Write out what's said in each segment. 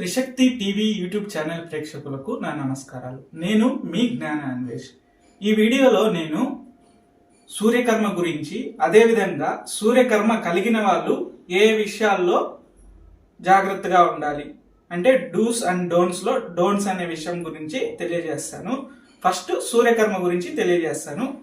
త్రిశక్తి TV YouTube channel ప్రేక్షకులకు నా నమస్కారాలు. నేను మీ జ్ఞాన అన్వేష్. ఈ వీడియోలో నేను సూర్యకర్మ గురించి అదేవిధంగా సూర్యకర్మ కలిగిన వాళ్ళు ఏ విషయాల్లో జాగ్రత్తగా ఉండాలి? అంటే డూస్ అండ్ డోన్స్లో డోన్స్ అనే విషయం గురించి తెలియజేస్తాను. ఫస్ట్ సూర్యకర్మ గురించి తెలియజేస్తాను.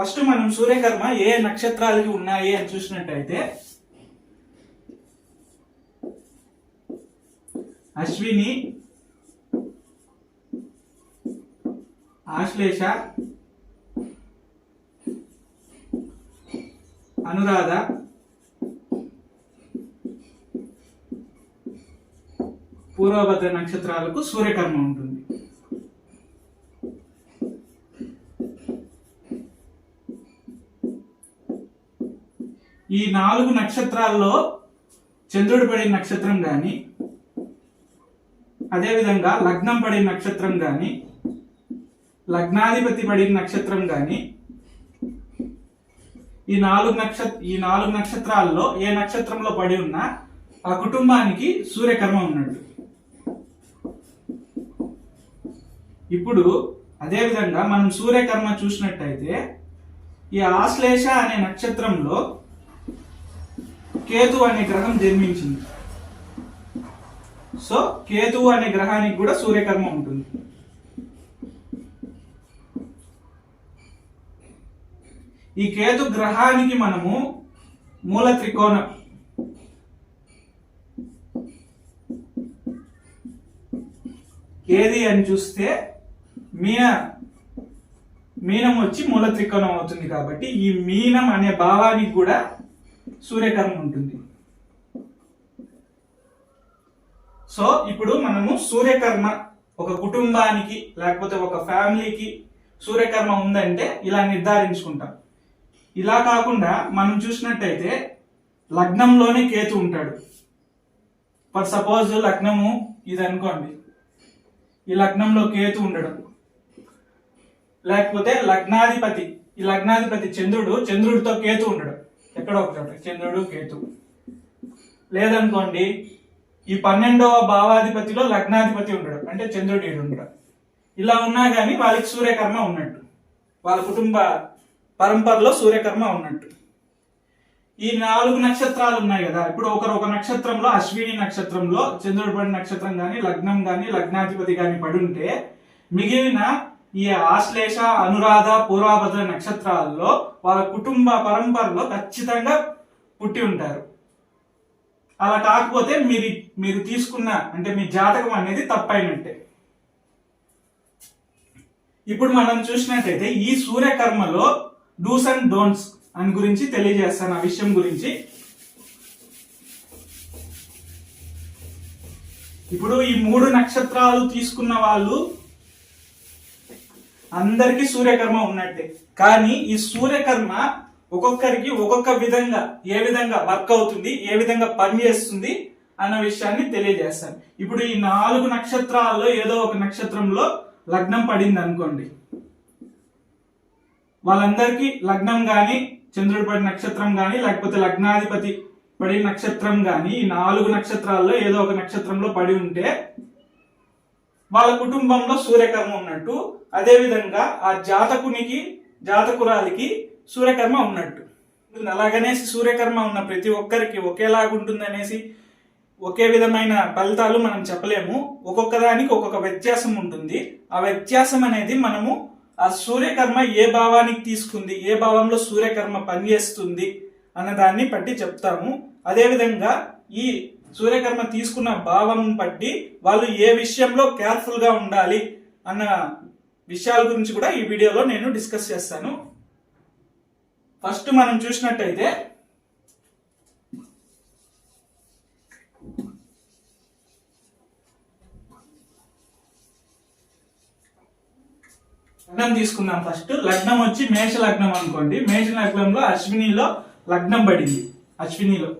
ఫస్ట్ మనం సూర్యకర్మ ఏ నక్షత్రాలకి ఉన్నాయి అని చూసినట్టయితే అశ్విని ఆశ్లేష అనురాధ పూర్వభద్ర నక్షత్రాలకు సూర్యకర్మ ఉంటుంది. ఈ నాలుగు నక్షత్రాల్లో చంద్రుడు పడే నక్షత్రం కానీ అదేవిధంగా లగ్నం పడిన నక్షత్రం కానీ లగ్నాధిపతి పడిన నక్షత్రం కానీ ఈ నాలుగు నక్షత్ర ఈ నాలుగు నక్షత్రాల్లో ఏ నక్షత్రంలో పడి ఉన్నా ఆ కుటుంబానికి సూర్యకర్మ ఉన్నట్టు. ఇప్పుడు అదేవిధంగా మనం సూర్యకర్మ చూసినట్టయితే ఈ ఆశ్లేష అనే నక్షత్రంలో కేతు అనే గ్రహం జన్మించింది. సో కేతువు అనే గ్రహానికి కూడా సూర్యకర్మ ఉంటుంది. ఈ కేతు గ్రహానికి మనము మూల త్రికోణం. ఏది అని చూస్తే మీన మీనం వచ్చి మూల త్రికోణం అవుతుంది కాబట్టి ఈ మీనం అనే భావానికి కూడా సూర్యకర్మ ఉంటుంది. సో ఇప్పుడు మనము సూర్యకర్మ ఒక కుటుంబానికి లేకపోతే ఒక ఫ్యామిలీకి సూర్యకర్మ ఉందంటే ఇలా నిర్ధారించుకుంటాం. ఇలా కాకుండా మనం చూసినట్టయితే లగ్నంలోనే కేతు ఉంటాడు. ఫర్ సపోజ్ లగ్నము ఇది అనుకోండి. ఈ లగ్నంలో కేతు ఉండడం. లేకపోతే లగ్నాధిపతి ఈ లగ్నాధిపతి చంద్రుడు చంద్రుడితో కేతు ఉండడం. ఎక్కడో ఒక చంద్రుడు కేతు. లేదనుకోండి ఈ పన్నెండవ భావాధిపతిలో లగ్నాధిపతి ఉండడం అంటే చంద్రుడు ఉండడు ఉండడం ఇలా ఉన్నా కానీ వాళ్ళకి సూర్యకర్మ ఉన్నట్టు. వాళ్ళ కుటుంబ పరంపరలో సూర్యకర్మ ఉన్నట్టు. ఈ నాలుగు నక్షత్రాలు ఉన్నాయి కదా. ఇప్పుడు ఒకరు ఒక నక్షత్రంలో అశ్విని నక్షత్రంలో చంద్రుడు పడి నక్షత్రం కానీ లగ్నం కానీ లగ్నాధిపతి కానీ పడి ఉంటే మిగిలిన ఈ ఆశ్లేష అనురాధ పూర్వాభద్ర నక్షత్రాల్లో వాళ్ళ కుటుంబ పరంపరలో ఖచ్చితంగా పుట్టి ఉంటారు. అలా కాకపోతే మీరు మీరు తీసుకున్న అంటే మీ జాతకం అనేది తప్పైనట్టే. ఇప్పుడు మనం చూసినట్టయితే ఈ సూర్యకర్మలో డూస్ అండ్ డోంట్స్ అని గురించి తెలియజేస్తాను ఆ విషయం గురించి. ఇప్పుడు ఈ మూడు నక్షత్రాలు తీసుకున్న వాళ్ళు అందరికీ సూర్యకర్మ ఉన్నట్టే. కానీ ఈ సూర్యకర్మ ఒక్కొక్కరికి ఒక్కొక్క విధంగా ఏ విధంగా వర్క్ అవుతుంది ఏ విధంగా పనిచేస్తుంది అన్న విషయాన్ని తెలియజేస్తాను. ఇప్పుడు ఈ నాలుగు నక్షత్రాల్లో ఏదో ఒక నక్షత్రంలో లగ్నం పడింది అనుకోండి వాళ్ళందరికీ లగ్నం కానీ చంద్రుడు పడిన నక్షత్రం కానీ లేకపోతే లగ్నాధిపతి పడిన నక్షత్రం కానీ ఈ నాలుగు నక్షత్రాల్లో ఏదో ఒక నక్షత్రంలో పడి ఉంటే వాళ్ళ కుటుంబంలో సూర్యకర్మ ఉన్నట్టు అదేవిధంగా ఆ జాతకునికి జాతకురాలికి సూర్యకర్మ ఉన్నట్టు. అలాగనేసి సూర్యకర్మ ఉన్న ప్రతి ఒక్కరికి ఒకేలాగుంటుందనేసి ఒకే విధమైన ఫలితాలు మనం చెప్పలేము. ఒక్కొక్క దానికి ఒక్కొక్క వ్యత్యాసం ఉంటుంది. ఆ వ్యత్యాసం అనేది మనము ఆ సూర్యకర్మ ఏ భావానికి తీసుకుంది ఏ భావంలో సూర్యకర్మ పనిచేస్తుంది అన్న దాన్ని బట్టి చెప్తాము. అదేవిధంగా ఈ సూర్యకర్మ తీసుకున్న భావం బట్టి వాళ్ళు ఏ విషయంలో కేర్ఫుల్గా ఉండాలి అన్న విషయాల గురించి కూడా ఈ వీడియోలో నేను డిస్కస్ చేస్తాను. ఫస్ట్ మనం చూసినట్టయితే లగ్నం తీసుకుందాం ఫస్ట్. లగ్నం వచ్చి మేష లగ్నం అనుకోండి. మేష లగ్నంలో అశ్వినిలో లగ్నం పడింది. అశ్వినిలో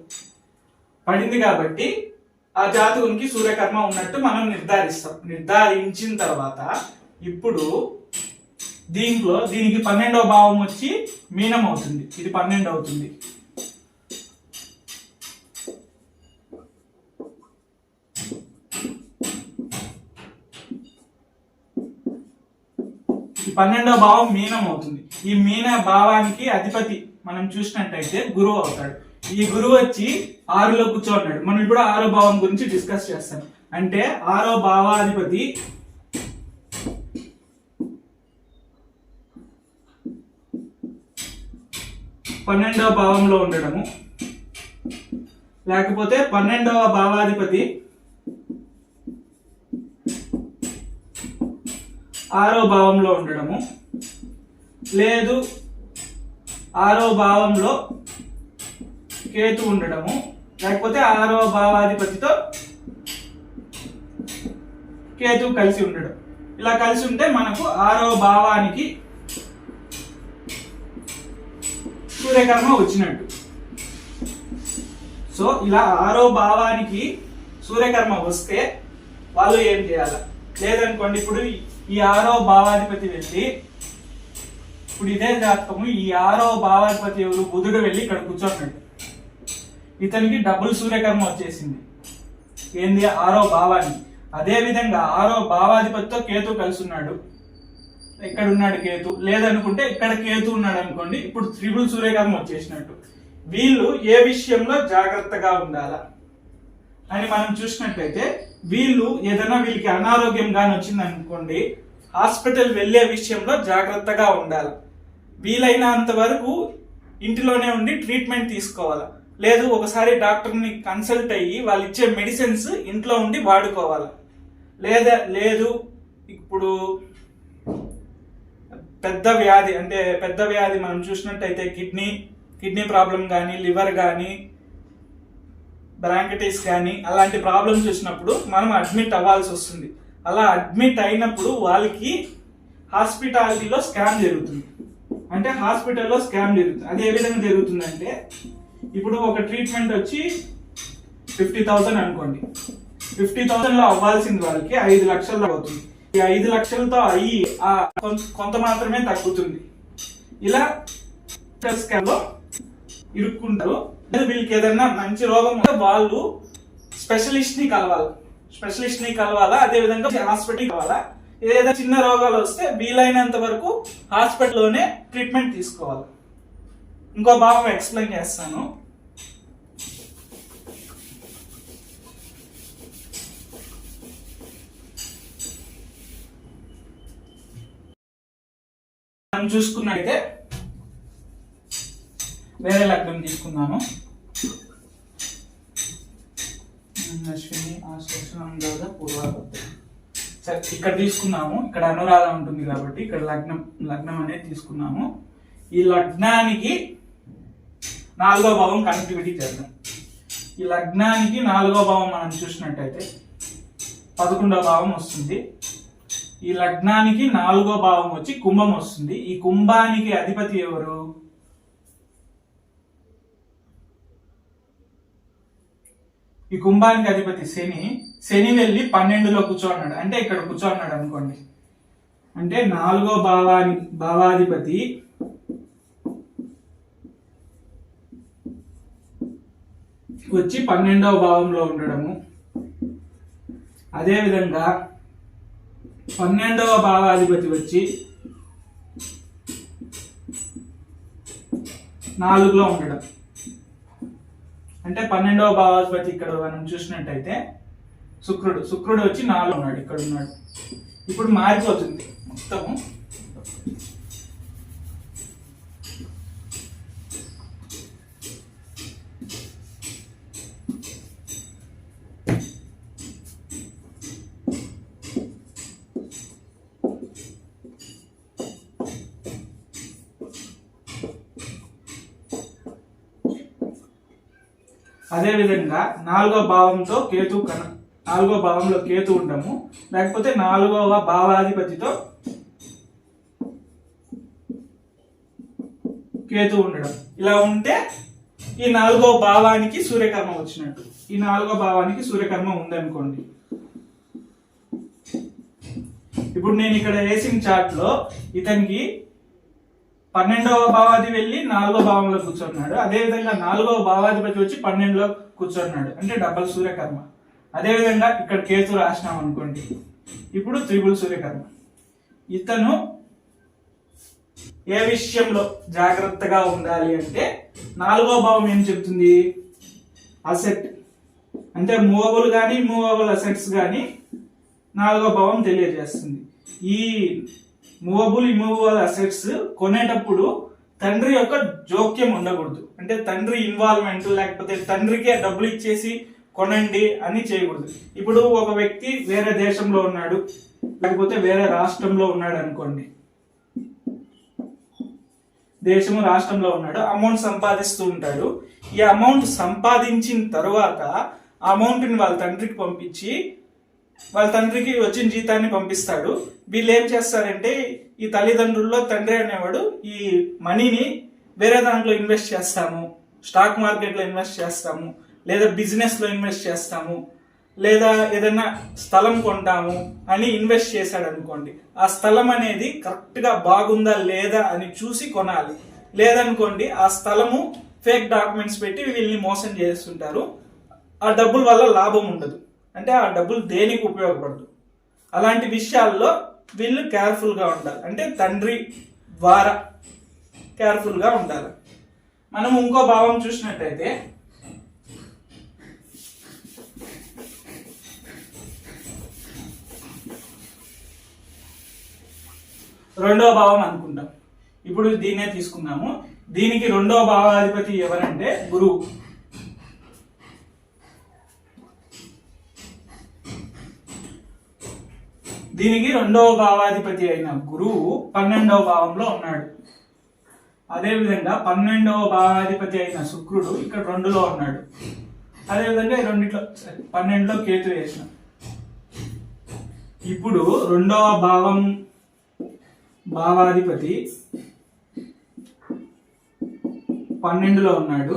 పడింది కాబట్టి ఆ జాతకునికి సూర్యకర్మ ఉన్నట్టు మనం నిర్ధారిస్తాం. నిర్ధారించిన తర్వాత ఇప్పుడు దీంట్లో దీనికి పన్నెండవ భావం వచ్చి మీనం అవుతుంది ఇది పన్నెండు అవుతుంది. ఈ పన్నెండో భావం మీనం అవుతుంది ఈ మీన భావానికి అధిపతి మనం చూసినట్టయితే గురువు అవుతాడు. ఈ గురువు వచ్చి ఆరులో కూర్చోన్నాడు. మనం ఇప్పుడు ఆరో భావం గురించి డిస్కస్ చేస్తాం. అంటే ఆరో భావాధిపతి పన్నెండవ భావంలో ఉండడము. లేకపోతే పన్నెండవ భావాధిపతి. ఆరో భావంలో ఉండడము. లేదు ఆరో భావంలో కేతు ఉండడము. లేకపోతే ఆరో భావాధిపతితో కేతు కలిసి ఉండడం. ఇలా కలిసి ఉంటే మనకు ఆరో భావానికి సూర్యకర్మ వచ్చినట్టు. సో ఇలా ఆరో భావానికి సూర్యకర్మ వస్తే వాళ్ళు ఏం చేయాలి? లేదనుకోండి ఇప్పుడు ఈ ఆరో భావాధిపతి వెళ్ళి ఇప్పుడు ఇదే జాతకము ఈ ఆరో భావాధిపతి ఎవరు? బుధుడు వెళ్ళి ఇక్కడ కూర్చోన్నాడు ఇతనికి డబుల్ సూర్యకర్మ వచ్చేసింది. ఏంది? ఆరో భావాన్ని అదేవిధంగా ఆరో భావాధిపతితో కేతు కలిసి ఉన్నాడు. ఇక్కడ ఉన్నాడు కేతు? లేదనుకుంటే ఇక్కడ కేతు ఉన్నాడు అనుకోండి. ఇప్పుడు త్రిబుల్ సూర్యకర్మ వచ్చేసినట్టు. వీళ్ళు ఏ విషయంలో జాగ్రత్తగా ఉండాలా? అని మనం చూసినట్లయితే వీళ్ళు ఏదైనా వీళ్ళకి అనారోగ్యం కానీ వచ్చింది అనుకోండి హాస్పిటల్ వెళ్ళే విషయంలో జాగ్రత్తగా ఉండాలి? వీలైనంత వరకు ఇంటిలోనే ఉండి ట్రీట్మెంట్ తీసుకోవాలి? లేదు ఒకసారి డాక్టర్ని కన్సల్ట్ అయ్యి వాళ్ళు ఇచ్చే మెడిసిన్స్ ఇంట్లో ఉండి వాడుకోవాలి? లేదా లేదు ఇప్పుడు పెద్ద వ్యాధి అంటే పెద్ద వ్యాధి మనం చూసినట్టయితే కిడ్నీ కిడ్నీ ప్రాబ్లం కానీ లివర్ కానీ బ్రాంకటైస్ కానీ అలాంటి ప్రాబ్లమ్స్ వచ్చినప్పుడు మనం అడ్మిట్ అవ్వాల్సి వస్తుంది. అలా అడ్మిట్ అయినప్పుడు వాళ్ళకి హాస్పిటాలిటీలో స్కామ్ జరుగుతుంది. అంటే హాస్పిటల్లో స్కామ్ జరుగుతుంది. అది ఏ విధంగా జరుగుతుందంటే ఇప్పుడు ఒక ట్రీట్మెంట్ వచ్చి ఫిఫ్టీ థౌసండ్ అనుకోండి. ఫిఫ్టీ థౌసండ్లో అవ్వాల్సింది వాళ్ళకి ఐదు లక్షల్లో అవుతుంది. ఈ ఐదు లక్షలతో అయ్యి ఆ కొంత- మాత్రమే తగ్గుతుంది. ఇలా స్కామ్లో ఇరుక్కుంటారు. వీళ్ళకి ఏదైనా మంచి రోగం ఉంటే వాళ్ళు స్పెషలిస్ట్ని కలవాలి. స్పెషలిస్ట్ని కలవాలా? అదే విధంగా హాస్పిటల్ కావాలా ఏదైనా చిన్న రోగాలు వస్తే వీలైనంత వరకు హాస్పిటల్లోనే ట్రీట్మెంట్ తీసుకోవాలి. ఇంకో భాగం ఎక్స్ప్లెయిన్ చేస్తాను. మనం చూసుకున్నట్టయితే వేరే లగ్నం తీసుకున్నాము అశ్విని ఆశ్లేషం లేదా పూర్వాభద్ర సరే ఇక్కడ తీసుకున్నాము. ఇక్కడ అనురాధ ఉంటుంది కాబట్టి ఇక్కడ లగ్నం లగ్నం అనేది తీసుకున్నాము. ఈ లగ్నానికి నాలుగో భావం కనెక్టివిటీ చేద్దాం. ఈ లగ్నానికి నాలుగో భావం మనం చూసినట్టయితే పదకొండవ భావం వస్తుంది. ఈ లగ్నానికి నాలుగో భావం వచ్చి కుంభం వస్తుంది. ఈ కుంభానికి అధిపతి ఎవరు? ఈ కుంభానికి అధిపతి శని. శని వెళ్ళి పన్నెండులో కూర్చోన్నాడు. అంటే ఇక్కడ కూర్చోన్నాడు అనుకోండి. అంటే నాలుగో భావాని భావాధిపతి వచ్చి పన్నెండవ భావంలో ఉండడము. అదేవిధంగా పన్నెండవ భావాధిపతి వచ్చి నాలుగులో ఉండడం. అంటే పన్నెండవ భావాధిపతి ఇక్కడ మనం చూసినట్టయితే శుక్రుడు శుక్రుడు వచ్చి నాలుగు ఉన్నాడు ఇక్కడ ఉన్నాడు. ఇప్పుడు మారిపోతుంది మొత్తము. అదే విధంగా నాలుగో భావంతో కేతు కన నాలుగో భావంలో కేతు ఉండము. లేకపోతే నాలుగవ భావాధిపతితో కేతు ఉండడం. ఇలా ఉంటే ఈ నాలుగో భావానికి సూర్యకర్మ వచ్చినట్టు. ఈ నాలుగో భావానికి సూర్యకర్మ ఉందనుకోండి. ఇప్పుడు నేను ఇక్కడ వేసిన చాట్లో ఇతనికి పన్నెండవ భావాది వెళ్ళి నాలుగో భావంలో కూర్చున్నాడు అదేవిధంగా నాలుగవ భావాధిపతి వచ్చి పన్నెండులో కూర్చున్నాడు అంటే డబల్ సూర్యకర్మ. అదేవిధంగా ఇక్కడ కేతు రాసినాం అనుకోండి. ఇప్పుడు త్రిపుల్ సూర్యకర్మ. ఇతను ఏ విషయంలో జాగ్రత్తగా ఉండాలి అంటే నాలుగో భావం ఏం చెప్తుంది? అసెట్. అంటే మూవబుల్ కానీ మూవబుల్ అసెట్స్ కానీ నాలుగో భావం తెలియజేస్తుంది. ఈ మూవబుల్ ఇమూవబుల్ అసెట్స్ కొనేటప్పుడు తండ్రి యొక్క జోక్యం ఉండకూడదు. అంటే తండ్రి ఇన్వాల్వ్మెంట్ లేకపోతే తండ్రికే డబ్బులు ఇచ్చేసి కొనండి అని చేయకూడదు. ఇప్పుడు ఒక వ్యక్తి వేరే దేశంలో ఉన్నాడు లేకపోతే వేరే రాష్ట్రంలో ఉన్నాడు అనుకోండి. దేశము రాష్ట్రంలో ఉన్నాడు అమౌంట్ సంపాదిస్తూ ఉంటాడు. ఈ అమౌంట్ సంపాదించిన తర్వాత ఆ అమౌంట్ని వాళ్ళ తండ్రికి పంపించి వాళ్ళ తండ్రికి వచ్చిన జీతాన్ని పంపిస్తాడు. వీళ్ళు ఏం చేస్తారంటే ఈ తల్లిదండ్రుల్లో తండ్రి అనేవాడు ఈ మనీని వేరే దాంట్లో ఇన్వెస్ట్ చేస్తాము. స్టాక్ మార్కెట్లో ఇన్వెస్ట్ చేస్తాము. లేదా బిజినెస్లో ఇన్వెస్ట్ చేస్తాము. లేదా ఏదైనా స్థలం కొంటాము అని ఇన్వెస్ట్ చేశాడు అనుకోండి. ఆ స్థలం అనేది కరెక్ట్గా బాగుందా లేదా అని చూసి కొనాలి. లేదనుకోండి ఆ స్థలము ఫేక్ డాక్యుమెంట్స్ పెట్టి వీళ్ళని మోసం చేస్తుంటారు. ఆ డబ్బుల వల్ల లాభం ఉండదు. అంటే ఆ డబ్బులు దేనికి ఉపయోగపడదు. అలాంటి విషయాల్లో వీళ్ళు కేర్ఫుల్గా ఉండాలి. అంటే తండ్రి ద్వారా కేర్ఫుల్గా ఉండాలి. మనం ఇంకో భావం చూసినట్టయితే రెండో భావం అనుకుంటాం ఇప్పుడు దీన్నే తీసుకున్నాము దీనికి రెండో భావాధిపతి ఎవరంటే గురువు. దీనికి రెండవ భావాధిపతి అయిన గురువు పన్నెండవ భావంలో ఉన్నాడు. అదేవిధంగా పన్నెండవ భావాధిపతి అయిన శుక్రుడు ఇక్కడ రెండులో ఉన్నాడు. అదేవిధంగా ఈ రెండిట్లో సరే, పన్నెండులో కేతు వేసిన ఇప్పుడు రెండవ భావం భావాధిపతి పన్నెండులో ఉన్నాడు.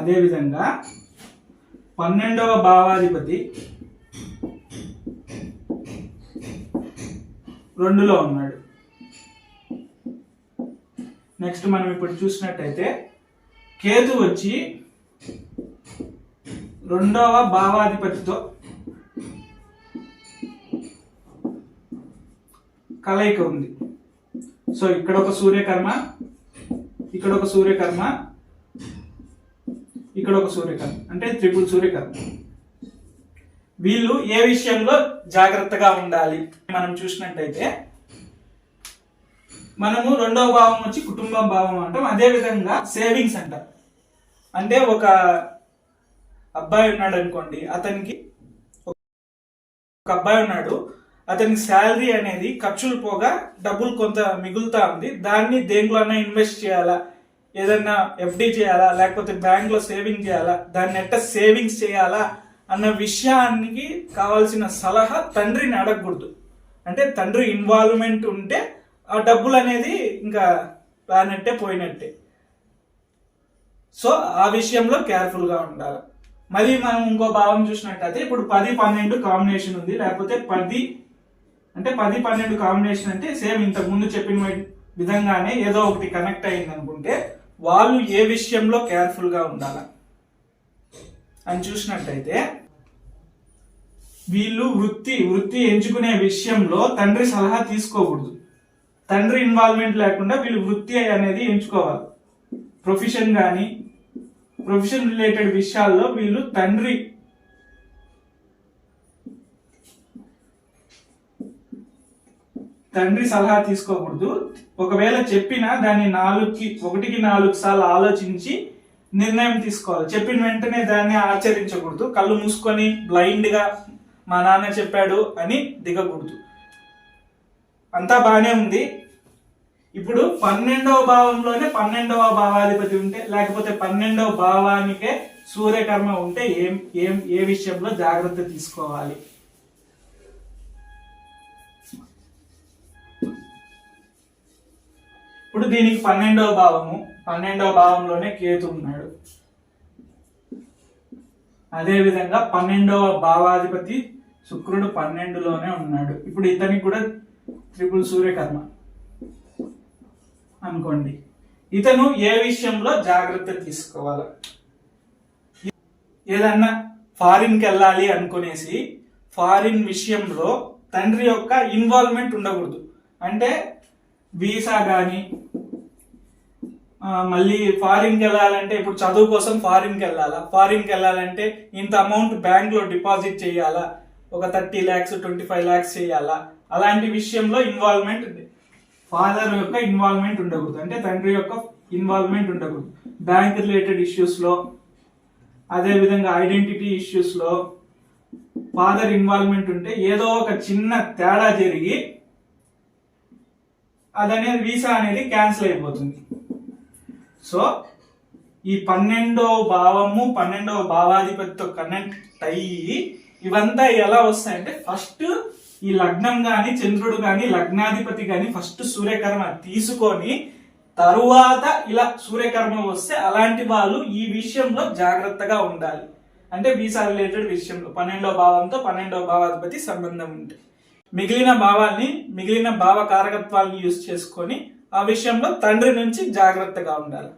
అదేవిధంగా పన్నెండవ భావాధిపతి రెండులో ఉన్నాడు. నెక్స్ట్ మనం ఇప్పుడు చూసినట్టయితే కేతు వచ్చి రెండవ భావాధిపతితో కలయిక ఉంది. సో ఇక్కడ ఒక సూర్యకర్మ ఇక్కడ ఒక సూర్యకర్మ ఇక్కడ ఒక సూర్యకర్మ అంటే త్రిపుల్ సూర్యకర్మ. వీళ్ళు ఏ విషయంలో జాగ్రత్తగా ఉండాలి? మనం చూసినట్టయితే మనము రెండవ భావం వచ్చి కుటుంబం భావం అంటాం. అదే విధంగా సేవింగ్స్ అంటాం. అంటే ఒక అబ్బాయి ఉన్నాడు అనుకోండి అతనికి ఒక అబ్బాయి ఉన్నాడు అతనికి శాలరీ అనేది ఖర్చులు పోగా డబ్బులు కొంత మిగులుతా ఉంది. దాన్ని దేంట్లోనే ఇన్వెస్ట్ చేయాలా? ఏదన్నా ఎఫ్డి చేయాలా? లేకపోతే బ్యాంక్లో సేవింగ్ చేయాలా? దాన్ని ఎట్ట సేవింగ్స్ చేయాలా? అన్న విషయానికి కావాల్సిన సలహా తండ్రిని అడగకూడదు. అంటే తండ్రి ఇన్వాల్వ్మెంట్ ఉంటే ఆ డబ్బులు అనేది ఇంకా రానట్టే పోయినట్టే. సో ఆ విషయంలో కేర్ఫుల్గా ఉండాలి. మళ్ళీ మనం ఇంకో భావం చూసినట్టయితే ఇప్పుడు పది పన్నెండు కాంబినేషన్ ఉంది. లేకపోతే పది అంటే పది పన్నెండు కాంబినేషన్ అంటే సేమ్ ఇంతకు ముందు చెప్పిన విధంగానే ఏదో ఒకటి కనెక్ట్ అయింది అనుకుంటే వాళ్ళు ఏ విషయంలో కేర్ఫుల్గా ఉండాలి? అని చూసినట్టయితే వీళ్ళు వృత్తి వృత్తి ఎంచుకునే విషయంలో తండ్రి సలహా తీసుకోకూడదు. తండ్రి ఇన్వాల్వ్మెంట్ లేకుండా వీళ్ళు వృత్తి అనేది ఎంచుకోవాలి. ప్రొఫెషన్ కానీ ప్రొఫెషన్ రిలేటెడ్ విషయాల్లో వీళ్ళు తండ్రి తండ్రి సలహా తీసుకోకూడదు. ఒకవేళ చెప్పినా దాన్ని నాలుగుకి ఒకటికి నాలుగు సార్లు ఆలోచించి నిర్ణయం తీసుకోవాలి. చెప్పిన వెంటనే దాన్ని ఆచరించకూడదు. కళ్ళు మూసుకొని బ్లైండ్గా మా నాన్న చెప్పాడు అని దిగకూడదు. అంతా బాగానే ఉంది. ఇప్పుడు పన్నెండవ భావంలోనే పన్నెండవ భావాధిపతి ఉంటే లేకపోతే పన్నెండవ భావానికే సూర్యకర్మ ఉంటే ఏం ఏం ఏ విషయంలో జాగ్రత్త తీసుకోవాలి? ఇప్పుడు దీనికి పన్నెండవ భావము. పన్నెండవ భావంలోనే కేతు ఉన్నాడు. అదేవిధంగా పన్నెండవ భావాధిపతి శుక్రుడు పన్నెండులోనే ఉన్నాడు. ఇప్పుడు ఇతనికి కూడా త్రిపుల్ సూర్యకర్మ అనుకోండి. ఇతను ఏ విషయంలో జాగ్రత్త తీసుకోవాలి? ఏదన్నా ఫారిన్కి వెళ్ళాలి అనుకునేసి ఫారిన్ విషయంలో తండ్రి యొక్క ఇన్వాల్వ్మెంట్ ఉండకూడదు. అంటే వీసా కానీ మళ్ళీ ఫారిన్కి వెళ్ళాలంటే ఇప్పుడు చదువు కోసం ఫారిన్కి వెళ్ళాలా? ఫారిన్కి వెళ్ళాలంటే ఇంత అమౌంట్ బ్యాంక్లో డిపాజిట్ చేయాలా? ఒక thirty lakhs twenty five lakhs చేయాలా? అలాంటి విషయంలో ఇన్వాల్వ్మెంట్ ఫాదర్ యొక్క ఇన్వాల్వ్మెంట్ ఉండకూడదు. అంటే తండ్రి యొక్క ఇన్వాల్వ్మెంట్ ఉండకూడదు. బ్యాంక్ రిలేటెడ్ ఇష్యూస్లో అదేవిధంగా ఐడెంటిటీ ఇష్యూస్లో ఫాదర్ ఇన్వాల్వ్మెంట్ ఉంటే ఏదో ఒక చిన్న తేడా జరిగి అదనేది వీసా అనేది క్యాన్సిల్ అయిపోతుంది. సో ఈ పన్నెండవ భావము పన్నెండవ భావాధిపతితో కనెక్ట్ అయ్యి ఇవంతా ఎలా వస్తాయంటే ఫస్ట్ ఈ లగ్నం గాని చంద్రుడు గాని లగ్నాధిపతి గాని ఫస్ట్ సూర్యకర్మ తీసుకొని తరువాత ఇలా సూర్యకర్మ వస్తే అలాంటి వాళ్ళు ఈ విషయంలో జాగ్రత్తగా ఉండాలి. అంటే వీసా రిలేటెడ్ విషయంలో పన్నెండవ భావంతో పన్నెండవ భావాధిపతి సంబంధం ఉంటుంది మిగిలిన భావాల్ని మిగిలిన భావ కారకత్వాల్ని యూజ్ చేసుకొని ఆ విషయంలో తండ్రి నుంచి జాగ్రత్తగా ఉండాలి.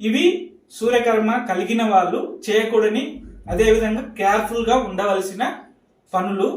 ఇవి సూర్యకర్మ కలిగిన వాళ్ళు చేయకూడని అదేవిధంగా కేర్ఫుల్గా ఉండవలసిన పనులు